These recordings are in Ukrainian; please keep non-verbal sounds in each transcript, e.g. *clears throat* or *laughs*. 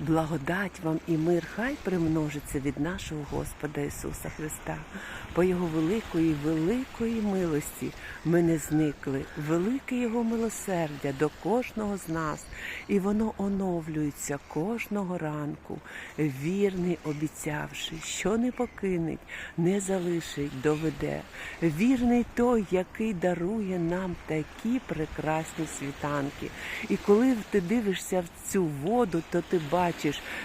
благодать вам і мир хай примножиться від нашого Господа Ісуса Христа. По Його великої, великої милості ми не зникли. Велике Його милосердя до кожного з нас, і воно оновлюється кожного ранку, вірний обіцявши, що не покинеть, не залишить, доведе. Вірний той, який дарує нам такі прекрасні світанки. І коли ти дивишся в цю воду, то ти бачиш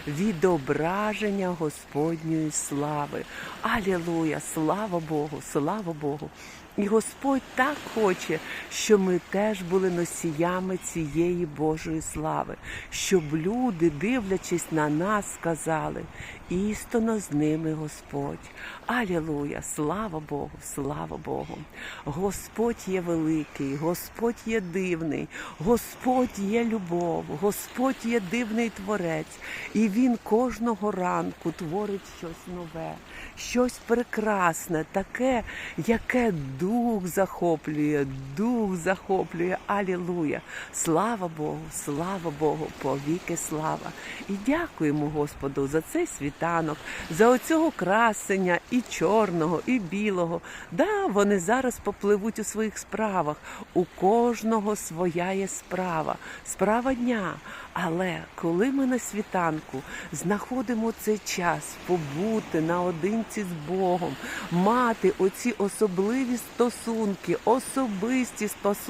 відображення Господньої слави. Алілуя! Слава Богу! Слава Богу! І Господь так хоче, щоб ми теж були носіями цієї Божої слави, щоб люди, дивлячись на нас, сказали: істинно з ними Господь. Алілуя! Слава Богу! Слава Богу! Господь є великий, Господь є дивний, Господь є любов, Господь є дивний творець, і Він кожного ранку творить щось нове, щось прекрасне, таке, яке дух захоплює, дух захоплює. Алілуя! Слава Богу, слава Богу, повіки слава. І дякуємо Господу за цей світанок, за оцього красення і чорного, і білого. Да, вони зараз попливуть у своїх справах. У кожного своя є справа, справа дня. Але коли ми на світанку знаходимо цей час побути наодинці з Богом, мати оці особливі стосунки, особисті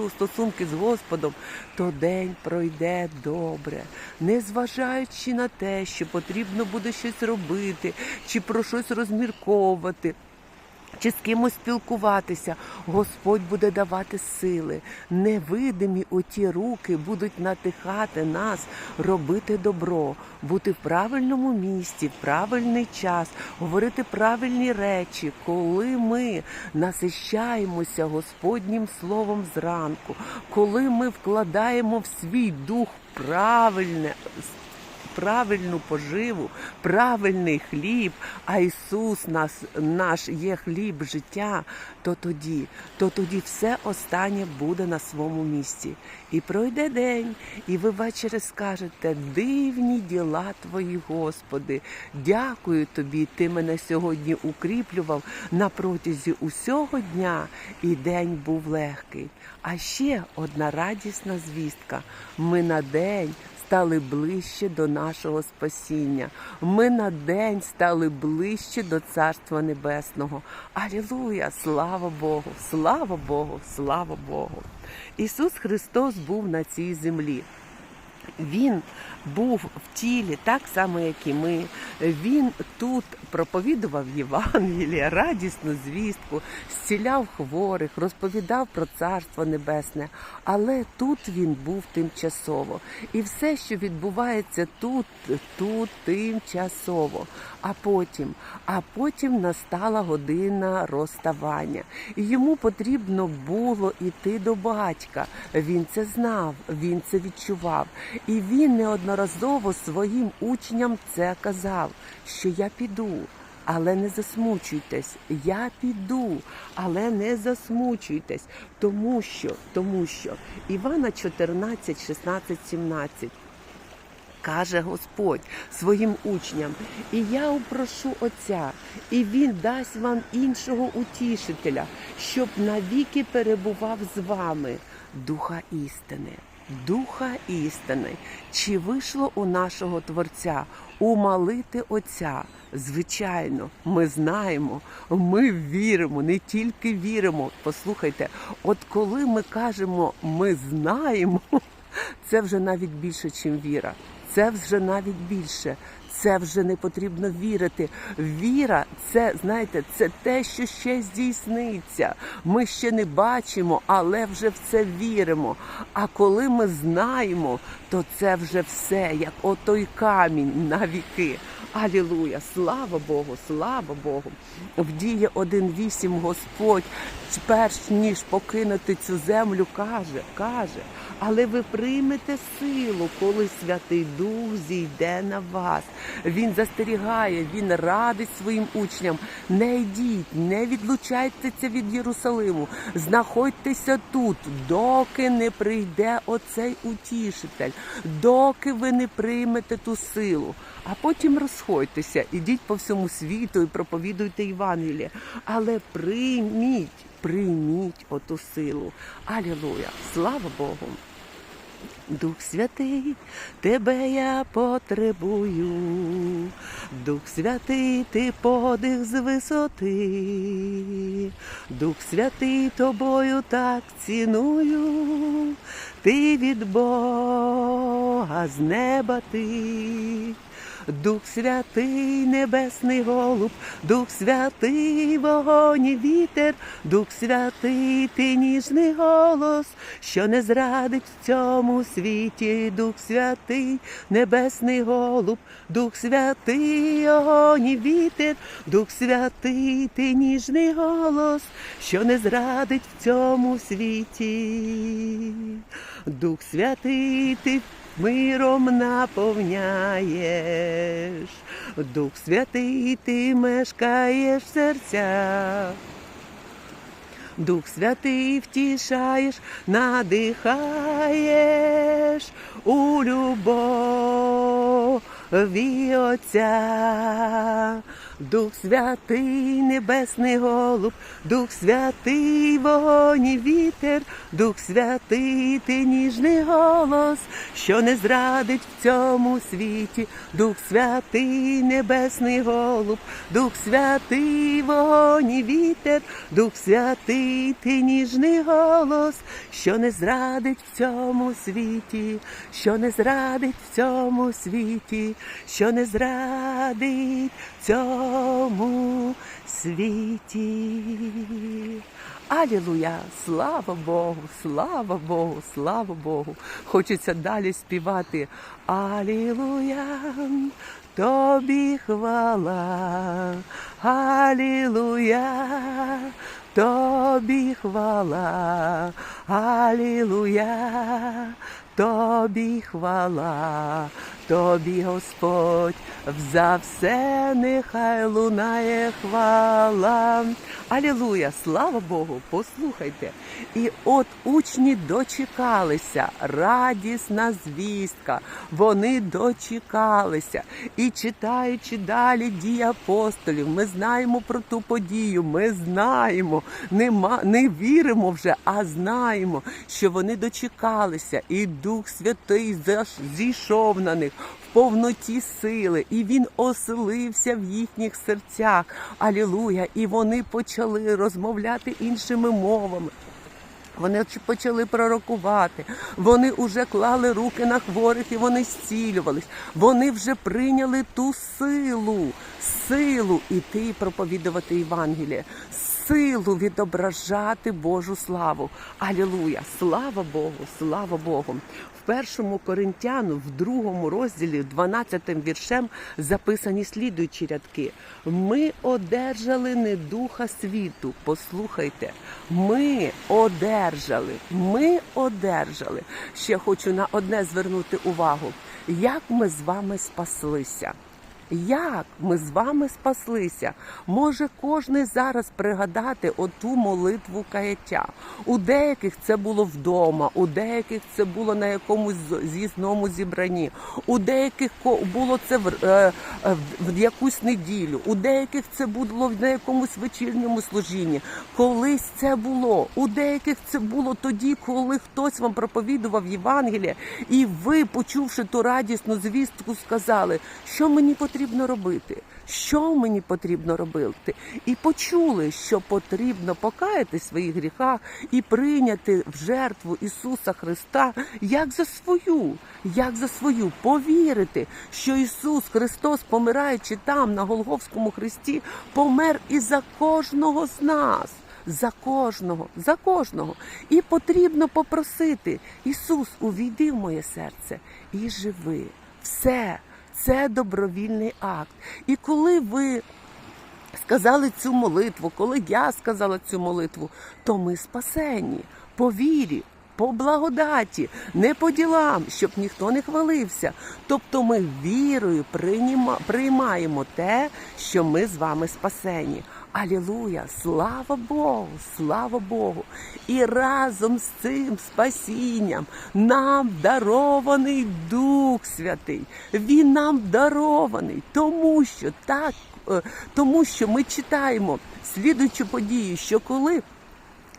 стосунки з Господом, то день пройде добре, незважаючи на те, що потрібно буде щось робити, чи про щось розмірковувати чи з кимось спілкуватися, Господь буде давати сили. Невидимі оті руки будуть натихати нас робити добро, бути в правильному місці, в правильний час, говорити правильні речі, коли ми насищаємося Господнім словом зранку, коли ми вкладаємо в свій дух правильне правильну поживу, правильний хліб, а Ісус нас, наш є хліб життя, то тоді, то тоді все останнє буде на своєму місці. І пройде день, і ви ввечері скажете, дивні діла Твої, Господи, дякую Тобі, Ти мене сьогодні укріплював на протязі усього дня, і день був легкий. А ще одна радісна звістка. Ми на день стали ближче до нашого спасіння. Ми на день стали ближче до Царства Небесного. Алілуя! Слава Богу! Слава Богу! Слава Богу! Ісус Христос був на цій землі. Він був в тілі так само, як і ми. Він тут проповідував Євангелія, радісну звістку, зціляв хворих, розповідав про Царство Небесне. Але тут він був тимчасово. І все, що відбувається тут, тут тимчасово. А потім, а потім настала година розставання. І йому потрібно було йти до батька. Він це знав, він це відчував. І він неодноразово своїм учням це казав, що я піду. Але не засмучуйтесь, я піду, але не засмучуйтесь, тому що, тому що Івана 14, 16, 17 каже Господь своїм учням, і я упрошу Отця, і Він дасть вам іншого утішителя, щоб навіки перебував з вами духа істини. Духа істини, чи вийшло у нашого Творця умалити Отця? Звичайно, ми знаємо, ми віримо, не тільки віримо. Послухайте, от коли ми кажемо ми знаємо, *laughs* це вже навіть більше, ніж віра. Це вже навіть більше. Це вже не потрібно вірити. Віра це, знаєте, це те, що ще здійсниться. Ми ще не бачимо, але вже в це віримо. А коли ми знаємо, то це вже все, як отой камінь на віки. Алілуя! Слава Богу, слава Богу! Вдіє 1.8 Господь, перш ніж покинути цю землю, каже, каже, але ви приймете силу, коли Святий Дух зійде на вас. Він застерігає, він радить своїм учням. Не йдіть, не відлучайтеся від Єрусалиму, знаходьтеся тут, доки не прийде оцей утішитель, доки ви не приймете ту силу. А потім розходьтеся, ідіть по всьому світу і проповідуйте Євангеліє. Але прийміть, прийміть оту силу. Алілуя! Слава Богу! Дух Святий, тебе я потребую, Дух Святий, ти подих з висоти, Дух Святий тобою так ціную, ти від Бога з неба ти. Дух Святий, Небесний Голуб, Дух Святий, вогонь і вітер, Дух Святий, ти ніжний голос, що не зрадить в цьому світі, Дух Святий, Небесний Голуб, Дух Святий, огонь і вітер, Дух Святий, ти ніжний голос, що не зрадить в цьому світі. Дух Святий, ти миром наповняєш, Дух Святий, ти мешкаєш в серцях. Дух Святий втішаєш, надихаєш у любові Отця. Дух Святий, Небесний Голуб, Дух Святий, вогонь і вітер, Дух Святий, ти ніжний голос, що не зрадить в цьому світі, Дух Святий, Небесний Голуб, Дух Святий, вогонь і вітер, Дух Святий, ти ніжний голос, що не зрадить в цьому світі, що не зрадить в цьому світі, що не зрадить в цьому світі. Алілуя! Слава Богу, слава Богу, слава Богу. Хочеться далі співати. Алілуя! Тобі хвала, Алілуя, Тобі хвала, Алілуя, Тобі хвала, Тобі Господь, за все нехай лунає хвала. Алілуя, слава Богу, послухайте. І от учні дочекалися, радісна звістка. Вони дочекалися. І читаючи далі дії апостолів, ми знаємо про ту подію. Ми знаємо, нема, не віримо вже, а знаємо, що вони дочекалися, і Дух Святий зійшов на них повноті сили, і він оселився в їхніх серцях. Алілуя! І вони почали розмовляти іншими мовами. Вони почали пророкувати, вони вже клали руки на хворих і вони зцілювались. Вони вже прийняли ту силу, силу іти проповідувати Євангеліє, силу відображати Божу славу. Алілуя! Слава Богу! Слава Богу! В першому Коринтяну, в другому розділі, 12 віршем, записані слідуючі рядки. Ми одержали не духа світу. Послухайте, ми одержали, ми одержали. Ще хочу на одне звернути увагу. Як ми з вами спаслися? Як ми з вами спаслися? Може кожен зараз пригадати оту молитву каяття. У деяких це було вдома, у деяких це було на якомусь з'їзному зібранні, у деяких було це в, е, е, в якусь неділю, у деяких це було на якомусь вечірньому служінні. Колись це було. У деяких це було тоді, коли хтось вам проповідував Євангеліє, і ви, почувши ту радісну звістку, сказали, що мені потрібно робити. Що мені потрібно робити? І почули, що потрібно покаяти в своїх гріхах і прийняти в жертву Ісуса Христа як за свою, як за свою, повірити, що Ісус Христос, помираючи там на Голговському хресті, помер і за кожного з нас. За кожного, за кожного. І потрібно попросити: Ісус, увійди в моє серце і живи. Все. Це добровільний акт. І коли ви сказали цю молитву, коли я сказала цю молитву, то ми спасені по вірі, по благодаті, не по ділам, щоб ніхто не хвалився. Тобто ми вірою приймаємо те, що ми з вами спасені. Алілуя! Слава Богу! Слава Богу! І разом з цим спасінням нам дарований Дух Святий. Він нам дарований, тому що так, е, тому що ми читаємо слідуючу подію, що коли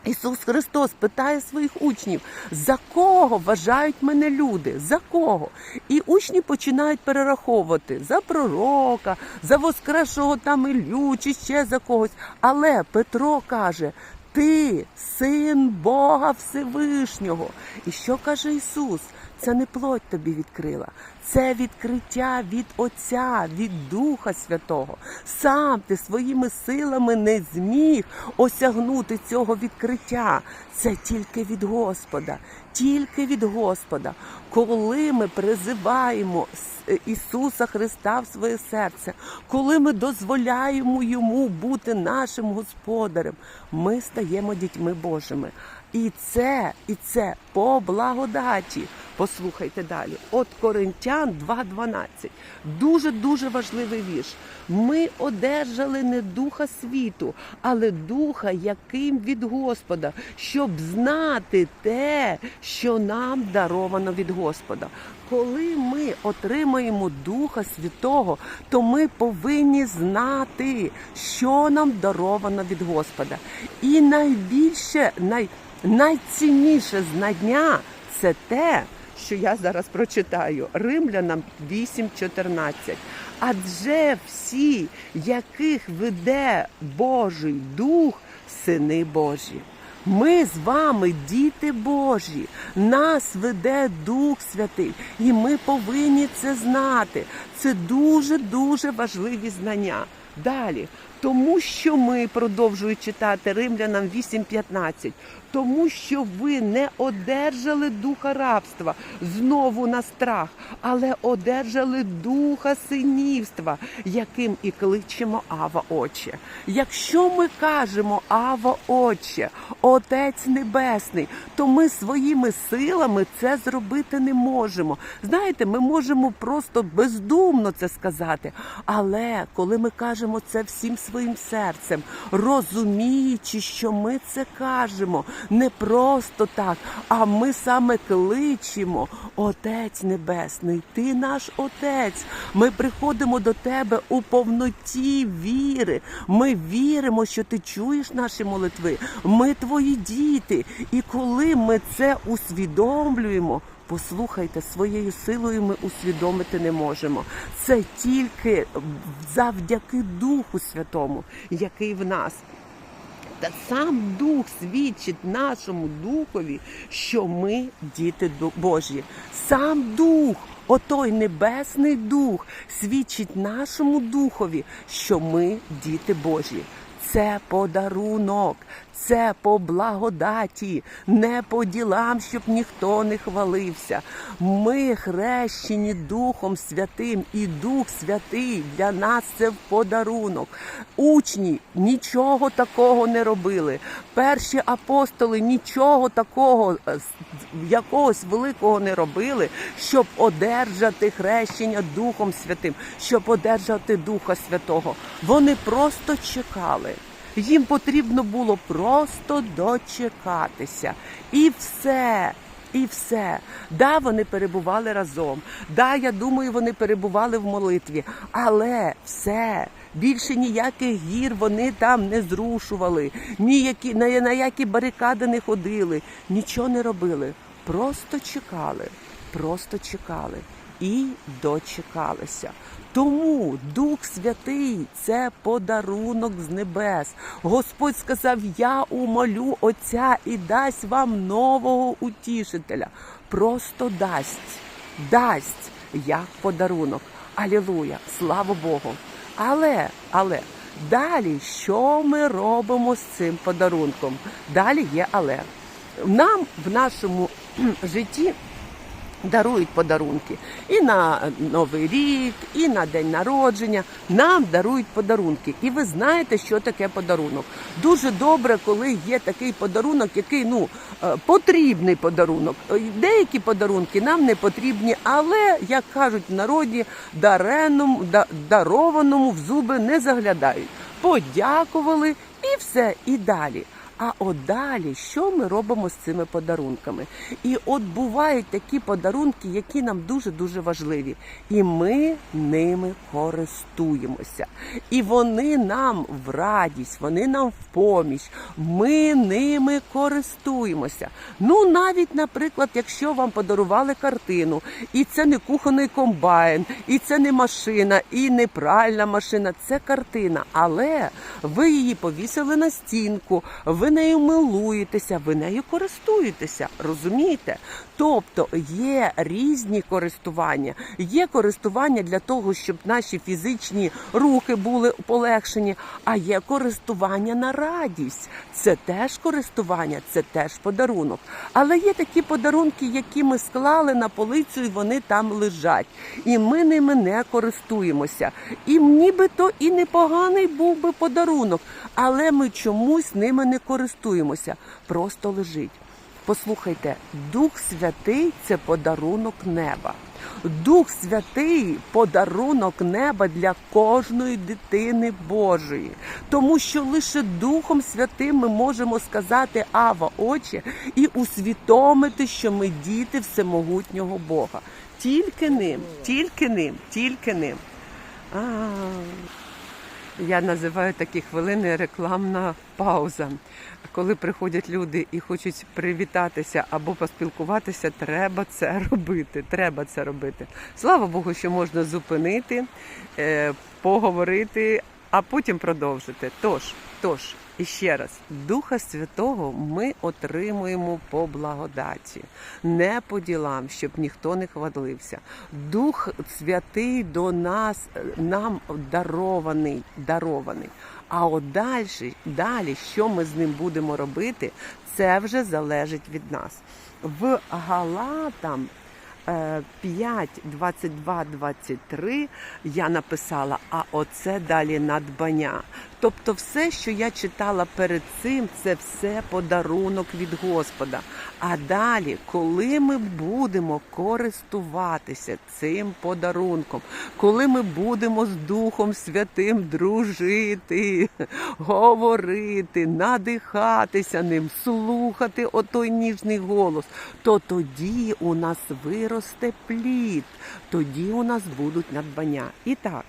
Ісус Христос питає своїх учнів, за кого вважають мене люди? За кого? І учні починають перераховувати за пророка, за воскресшого там Іллю, чи ще за когось. Але Петро каже: Ти син Бога Всевишнього. І що каже Ісус? Це не плоть тобі відкрила, це відкриття від Отця, від Духа Святого. Сам ти своїми силами не зміг осягнути цього відкриття. Це тільки від Господа, тільки від Господа. Коли ми призиваємо Ісуса Христа в своє серце, коли ми дозволяємо йому бути нашим господарем, ми стаємо дітьми Божими. І це, і це по благодаті. Послухайте далі. От Коринтян 2.12. Дуже дуже важливий вірш. Ми одержали не духа світу, але духа, яким від Господа, щоб знати те, що нам даровано від Господа. Коли ми отримаємо Духа Святого, то ми повинні знати, що нам даровано від Господа. І найбільше, най, найцінніше знання це те, що я зараз прочитаю Римлянам 8.14. Адже всі, яких веде Божий Дух, сини Божі. Ми з вами діти Божі, нас веде Дух Святий, і ми повинні це знати. Це дуже дуже важливі знання. Далі, тому що ми продовжую читати Римлянам 8.15, тому що ви не одержали духа рабства знову на страх, але одержали духа синівства, яким і кличемо Ава Отче. Якщо ми кажемо Ава Отче, Отець Небесний, то ми своїми силами це зробити не можемо. Знаєте, ми можемо просто бездумно це сказати. Але коли ми кажемо це всім своїм серцем, розуміючи, що ми це кажемо не просто так, а ми саме кличемо Отець Небесний, ти наш Отець. Ми приходимо до тебе у повноті віри. Ми віримо, що ти чуєш наші молитви. Ми твої діти. І коли ми це усвідомлюємо. Послухайте, своєю силою ми усвідомити не можемо. Це тільки завдяки Духу Святому, який в нас. Та сам Дух свідчить нашому духові, що ми діти Божі. Сам Дух, отой небесний дух, свідчить нашому духові, що ми діти Божі. Це подарунок, це по благодаті, не по ділам, щоб ніхто не хвалився. Ми хрещені Духом Святим, і Дух Святий для нас це в подарунок. Учні нічого такого не робили. Перші апостоли нічого такого е, якогось великого не робили, щоб одержати хрещення Духом Святим, щоб одержати Духа Святого. Вони просто чекали. Їм потрібно було просто дочекатися. І все. І все. Да, вони перебували разом. Да, я думаю, вони перебували в молитві. Але все. Більше ніяких гір вони там не зрушували, ніякі, на, на які барикади не ходили, нічого не робили. Просто чекали, просто чекали і дочекалися. Тому Дух Святий це подарунок з небес. Господь сказав: Я умолю Отця і дасть вам нового утішителя. Просто дасть, дасть як подарунок. Алілуя! Слава Богу! Але, але далі що ми робимо з цим подарунком? Далі є але. Нам в нашому *clears throat* житті дарують подарунки. І на Новий рік, і на день народження нам дарують подарунки. І ви знаєте, що таке подарунок. Дуже добре, коли є такий подарунок, який ну е, потрібний подарунок. Е, Деякі подарунки нам не потрібні, але як кажуть в народі, дареному, дарованому в зуби не заглядають. Подякували і все, і далі. А от далі, що ми робимо з цими подарунками? І от бувають такі подарунки, які нам дуже дуже важливі, і ми ними користуємося. І вони нам в радість, вони нам в поміч. Ми ними користуємося. Ну, навіть, наприклад, якщо вам подарували картину, і це не кухонний комбайн, і це не машина, і не пральна машина, це картина. Але ви її повісили на стінку, ви нею милуєтеся, ви нею користуєтеся. Розумієте? Тобто є різні користування. Є користування для того, щоб наші фізичні рухи були полегшені, а є користування на радість. Це теж користування, це теж подарунок. Але є такі подарунки, які ми склали на полицю, і вони там лежать. І ми ними не користуємося. І нібито і непоганий був би подарунок, але ми чомусь ними не користуємося. Просто лежить. Послухайте, Дух Святий це подарунок неба. Дух Святий подарунок неба для кожної дитини Божої. Тому що лише Духом Святим ми можемо сказати Ава, Отче, і усвідомити, що ми діти всемогутнього Бога. Тільки ним, тільки ним, тільки ним. А, я називаю такі хвилини рекламна пауза. Коли приходять люди і хочуть привітатися або поспілкуватися, треба це *laughs* робити. Треба це робити. Слава Богу, що можна зупинити, е, поговорити, а потім продовжити. Тож, тож, і ще раз, Духа Святого ми отримуємо по благодаті, не по ділам, щоб ніхто не хвалився. Дух Святий до нас е, нам дарований, дарований. А от далі, далі, що ми з ним будемо робити, це вже залежить від нас. В Галатам е, 5, 22, 23 я написала, а оце далі надбання. Тобто, все, що я читала перед цим, це все подарунок від Господа. А далі, коли ми будемо користуватися цим подарунком, коли ми будемо з Духом Святим дружити, говорити, надихатися ним, слухати отой ніжний голос, то тоді у нас виросте плід, тоді у нас будуть надбання. І так,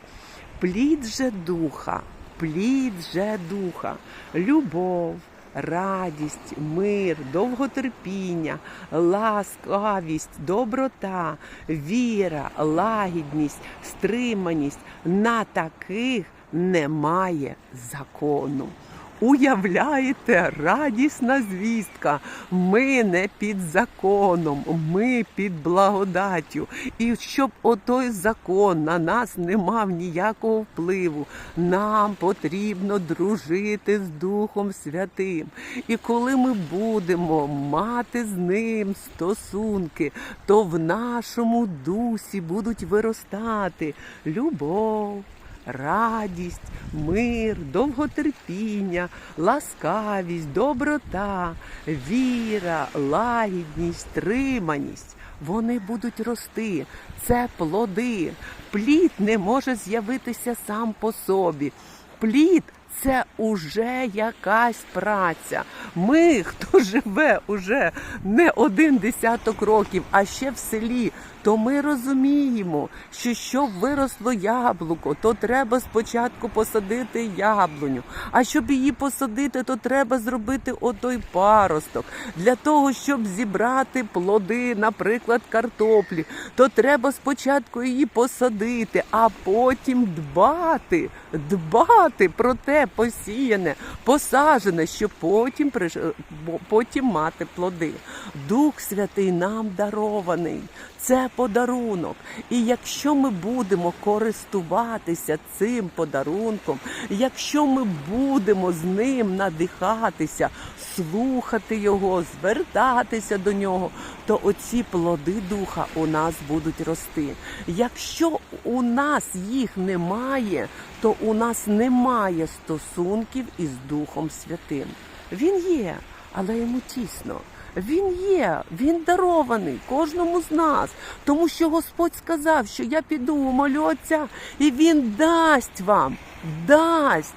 плід же духа, плід же духа, любов. Радість, мир, довготерпіння, ласкавість, доброта, віра, лагідність, стриманість на таких немає закону. Уявляєте, радісна звістка. Ми не під законом, ми під благодаттю. І щоб отой закон на нас не мав ніякого впливу, нам потрібно дружити з Духом Святим. І коли ми будемо мати з ним стосунки, то в нашому дусі будуть виростати любов радість, мир, довготерпіння, ласкавість, доброта, віра, лагідність, триманість. Вони будуть рости. Це плоди. Плід не може з'явитися сам по собі. Плід це уже якась праця. Ми, хто живе уже не один десяток років, а ще в селі, то ми розуміємо, що щоб виросло яблуко, то треба спочатку посадити яблуню. А щоб її посадити, то треба зробити отой паросток. Для того, щоб зібрати плоди, наприклад, картоплі, то треба спочатку її посадити, а потім дбати, дбати про те, посіяне, посажене, щоб потім, потім мати плоди. Дух Святий нам дарований. Це подарунок. І якщо ми будемо користуватися цим подарунком, якщо ми будемо з ним надихатися, слухати його, звертатися до нього, то оці плоди духа у нас будуть рости. Якщо у нас їх немає, то у нас немає стосунків із Духом Святим. Він є, але йому тісно. Він є, він дарований кожному з нас, тому що Господь сказав, що я піду умолю Отця, і Він дасть вам, дасть,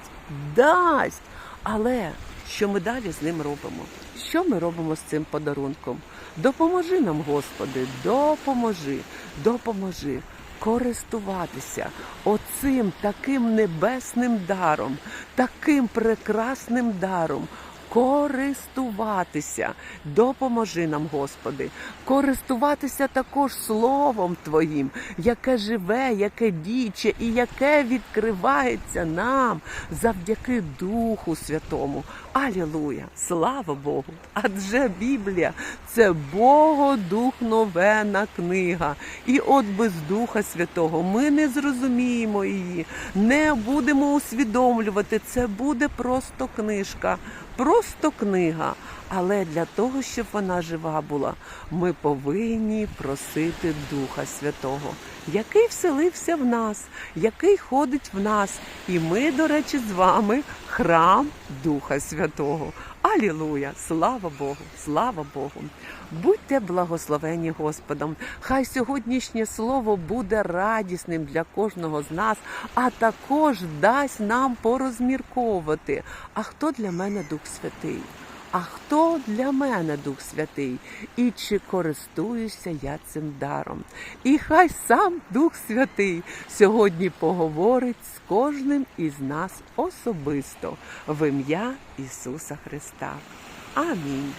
дасть. Але що ми далі з ним робимо? Що ми робимо з цим подарунком? Допоможи нам, Господи, допоможи, допоможи користуватися оцим таким небесним даром, таким прекрасним даром. Користуватися, допоможи нам, Господи, користуватися також Словом Твоїм, яке живе, яке діче і яке відкривається нам завдяки Духу Святому. Алілуя! Слава Богу! Адже Біблія це Богодухновена книга. І от без Духа Святого ми не зрозуміємо її, не будемо усвідомлювати. Це буде просто книжка, просто книга. Але для того, щоб вона жива була, ми повинні просити Духа Святого, який вселився в нас, який ходить в нас. І ми, до речі, з вами храм Духа Святого. Алілуя! Слава Богу! Слава Богу! Будьте благословені Господом. Хай сьогоднішнє слово буде радісним для кожного з нас, а також дасть нам порозмірковувати. А хто для мене Дух Святий? А хто для мене Дух Святий? І чи користуюся я цим даром? І хай сам Дух Святий сьогодні поговорить з кожним із нас особисто в ім'я Ісуса Христа. Амінь.